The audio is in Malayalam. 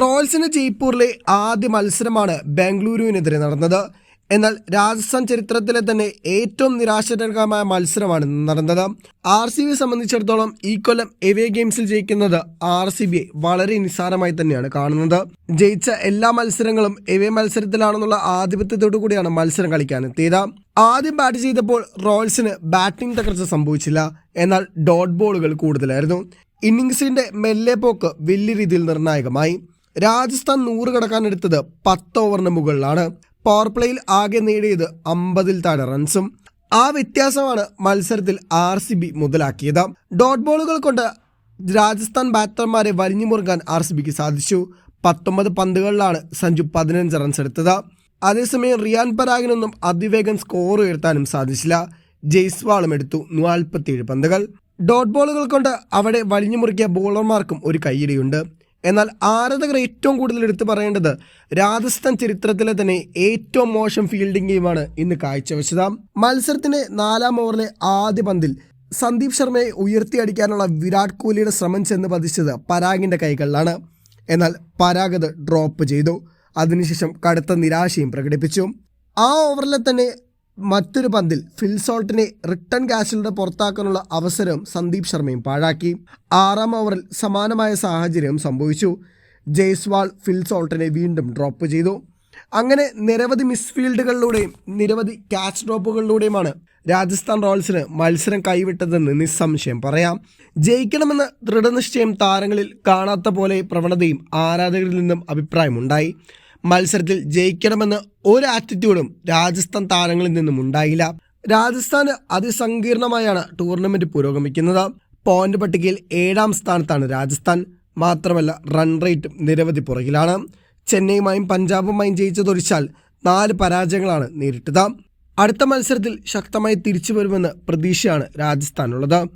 റോയൽസിന് ജയ്പൂരിലെ ആദ്യ മത്സരമാണ് ബാംഗ്ലൂരുവിനെതിരെ നടന്നത്. എന്നാൽ രാജസ്ഥാൻ ചരിത്രത്തിലെ തന്നെ ഏറ്റവും നിരാശാജനകമായ മത്സരമാണ് നടന്നത്. ആർ സി ബി സംബന്ധിച്ചിടത്തോളം ഈ കൊല്ലം എവേ ഗെയിംസിൽ ജയിക്കുന്നത് ആർ സി ബിയെ വളരെ നിസ്സാരമായി തന്നെയാണ് കാണുന്നത്. ജയിച്ച എല്ലാ മത്സരങ്ങളും എവേ മത്സരത്തിലാണെന്നുള്ള ആധിപത്യത്തോടു കൂടിയാണ് മത്സരം കളിക്കാൻ എത്തിയത് ആദ്യം ബാറ്റ് ചെയ്തപ്പോൾ റോയൽസിന് ബാറ്റിംഗ് തകർച്ച സംഭവിച്ചില്ല. എന്നാൽ ഡോട്ട് ബോളുകൾ കൂടുതലായിരുന്നു. ഇന്നിംഗ്സിന്റെ മെല്ലെ പോക്ക് വലിയ രീതിയിൽ നിർണായകമായി. രാജസ്ഥാൻ നൂറ് കടക്കാനെടുത്തത് പത്ത് ഓവറിന് മുകളിലാണ്. പവർപ്ലേയിൽ ആകെ നേടിയത് അമ്പതിൽ താഴെ റൺസും ആ വ്യത്യാസമാണ് മത്സരത്തിൽ ആർ സി ബി മുതലാക്കിയത്. ഡോട്ട് ബോളുകൾ കൊണ്ട് രാജസ്ഥാൻ ബാറ്റർമാരെ വലിഞ്ഞു മുറുകാൻ ആർ സി ബിക്ക് സാധിച്ചു. പത്തൊമ്പത് പന്തുകളിലാണ് സഞ്ജു പതിനഞ്ച് റൺസ് എടുത്തത്. അതേസമയം റിയാൻ പരാഗിനൊന്നും അതിവേഗം സ്കോർ ഉയർത്താനും സാധിച്ചില്ല. ജയ്സ്വാളും എടുത്തു നാൽപ്പത്തിയേഴ് പന്തുകൾ. ഡോട്ട് ബോളുകൾ കൊണ്ട് അവിടെ വലിഞ്ഞു മുറുക്കിയ ബോളർമാർക്കും ഒരു കയ്യടിയുണ്ട്. എന്നാൽ ആരാധകർ ഏറ്റവും കൂടുതൽ എടുത്തു പറയേണ്ടത് രാജസ്ഥാൻ ചരിത്രത്തിലെ തന്നെ ഏറ്റവും മോശം ഫീൽഡിംഗ് ഗെയിമാണ് ഇന്ന് കാഴ്ചവെച്ചത്. മത്സരത്തിന്റെ നാലാം ഓവറിലെ ആദ്യ പന്തിൽ സന്ദീപ് ശർമ്മയെ ഉയർത്തിയടിക്കാനുള്ള വിരാട് കോഹ്ലിയുടെ ശ്രമം ചെന്ന് പതിച്ചത് പരാഗിന്റെ കൈകളിലാണ്. എന്നാൽ പരാഗ് ഡ്രോപ്പ് ചെയ്തു. അതിനുശേഷം കടുത്ത നിരാശയും പ്രകടിപ്പിച്ചു. ആ ഓവറിലെ തന്നെ മറ്റൊരു പന്തിൽ ഫിൽസോൾട്ടിനെ റിട്ടേൺ ക്യാച്ചിലൂടെ പുറത്താക്കാനുള്ള അവസരം സന്ദീപ് ശർമ്മയും പാഴാക്കി. ആറാം ഓവറിൽ സമാനമായ സാഹചര്യം സംഭവിച്ചു. ജയ്സ്വാൾ ഫിൽസോൾട്ടിനെ വീണ്ടും ഡ്രോപ്പ് ചെയ്തു. അങ്ങനെ നിരവധി മിസ്ഫീൽഡുകളിലൂടെയും നിരവധി ക്യാച്ച് ഡ്രോപ്പുകളിലൂടെയുമാണ് രാജസ്ഥാൻ റോയൽസിന് മത്സരം കൈവിട്ടതെന്ന് നിസ്സംശയം പറയാം. ജയിക്കണമെന്ന ദൃഢനിശ്ചയം താരങ്ങളിൽ കാണാത്ത പോലെ പ്രവണതയും ആരാധകരിൽ നിന്നും അഭിപ്രായമുണ്ടായി. മത്സരത്തിൽ ജയിക്കണമെന്ന് ഒരു ആറ്റിറ്റ്യൂഡും രാജസ്ഥാൻ താരങ്ങളിൽ നിന്നും ഉണ്ടായില്ല. രാജസ്ഥാൻ അതിസങ്കീർണമായാണ് ടൂർണമെന്റ് പുരോഗമിക്കുന്നത്. പോയിന്റ് പട്ടികയിൽ ഏഴാം സ്ഥാനത്താണ് രാജസ്ഥാൻ. മാത്രമല്ല റൺ റേറ്റ് നിരവധി പുറകിലാണ്. ചെന്നൈയുമായും പഞ്ചാബുമായും ജയിച്ചതൊഴിച്ചാൽ നാല് പരാജയങ്ങളാണ് നേരിട്ടത്. അടുത്ത മത്സരത്തിൽ ശക്തമായി തിരിച്ചു വരുമെന്ന് പ്രതീക്ഷയാണ് രാജസ്ഥാനുള്ളത്.